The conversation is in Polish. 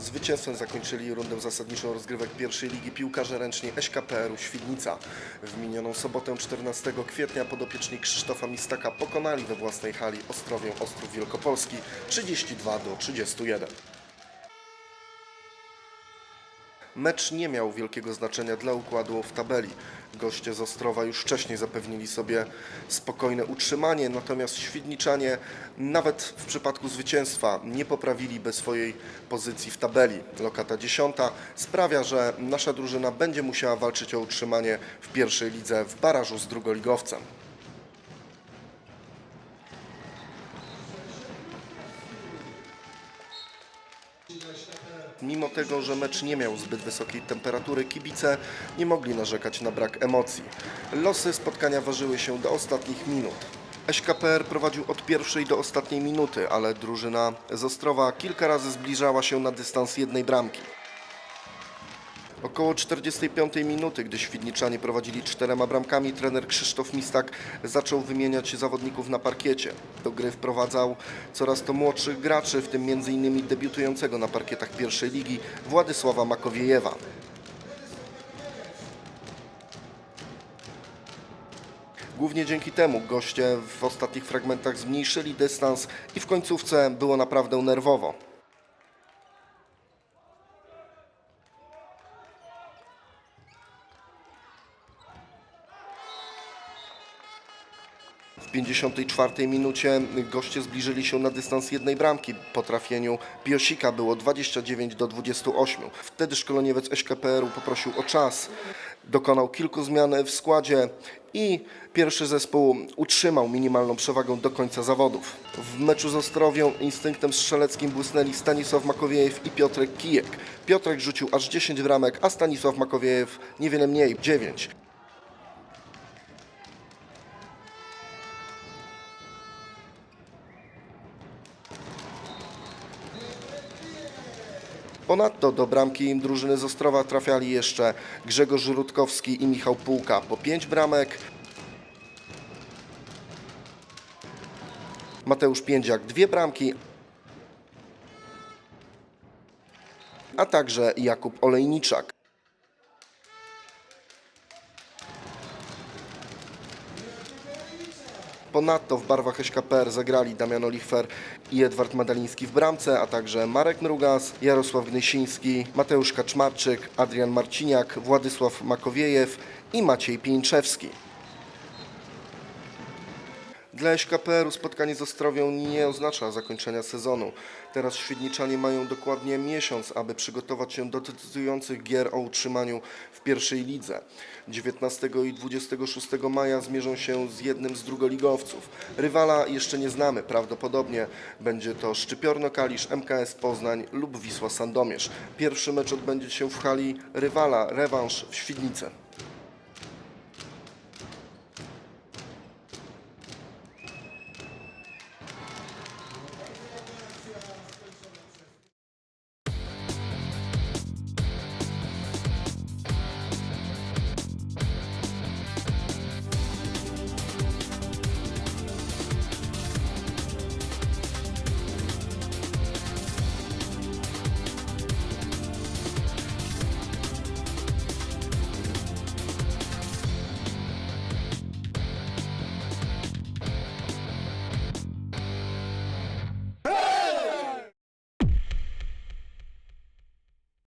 Zwycięstwem zakończyli rundę zasadniczą rozgrywek pierwszej ligi piłkarze ręczni SKPR-u Świdnica. W minioną sobotę 14 kwietnia podopieczni Krzysztofa Mistaka pokonali we własnej hali Ostrowię Ostrów Wielkopolski 32 do 31. Mecz nie miał wielkiego znaczenia dla układu w tabeli. Goście z Ostrowa już wcześniej zapewnili sobie spokojne utrzymanie, natomiast Świdniczanie nawet w przypadku zwycięstwa nie poprawili swojej pozycji w tabeli. Lokata 10 sprawia, że nasza drużyna będzie musiała walczyć o utrzymanie w pierwszej lidze w barażu z drugoligowcem. Mimo tego, że mecz nie miał zbyt wysokiej temperatury, kibice nie mogli narzekać na brak emocji. Losy spotkania ważyły się do ostatnich minut. SKPR prowadził od pierwszej do ostatniej minuty, ale drużyna z Ostrowa kilka razy zbliżała się na dystans jednej bramki. Około 45 minuty, gdy Świdniczanie prowadzili czterema bramkami, trener Krzysztof Mistak zaczął wymieniać zawodników na parkiecie. Do gry wprowadzał coraz to młodszych graczy, w tym m.in. debiutującego na parkietach pierwszej ligi Władysława Makowiejewa. Głównie dzięki temu goście w ostatnich fragmentach zmniejszyli dystans i w końcówce było naprawdę nerwowo. W 54 minucie goście zbliżyli się na dystans jednej bramki. Po trafieniu Piosika było 29 do 28. Wtedy szkoleniowiec SKPR-u poprosił o czas. Dokonał kilku zmian w składzie i pierwszy zespół utrzymał minimalną przewagę do końca zawodów. W meczu z Ostrowią instynktem strzeleckim błysnęli Stanisław Makowiejew i Piotrek Kijek. Piotrek rzucił aż 10 bramek, a Stanisław Makowiejew niewiele mniej, 9. Ponadto do bramki drużyny z Ostrowa trafiali jeszcze Grzegorz Rutkowski i Michał Pułka po 5 bramek. Mateusz Piędziak dwie bramki, a także Jakub Olejniczak. Ponadto w barwach SKPR zagrali Damian Olichwer i Edward Madaliński w bramce, a także Marek Mrugas, Jarosław Gnysiński, Mateusz Kaczmarczyk, Adrian Marciniak, Władysław Makowiejew i Maciej Pieńczewski. Dla SKPR-u spotkanie z Ostrowią nie oznacza zakończenia sezonu. Teraz Świdniczanie mają dokładnie miesiąc, aby przygotować się do decydujących gier o utrzymaniu w pierwszej lidze. 19 i 26 maja zmierzą się z jednym z drugoligowców. Rywala jeszcze nie znamy, prawdopodobnie będzie to Szczypiorno Kalisz, MKS Poznań lub Wisła Sandomierz. Pierwszy mecz odbędzie się w hali rywala, rewanż w Świdnicy.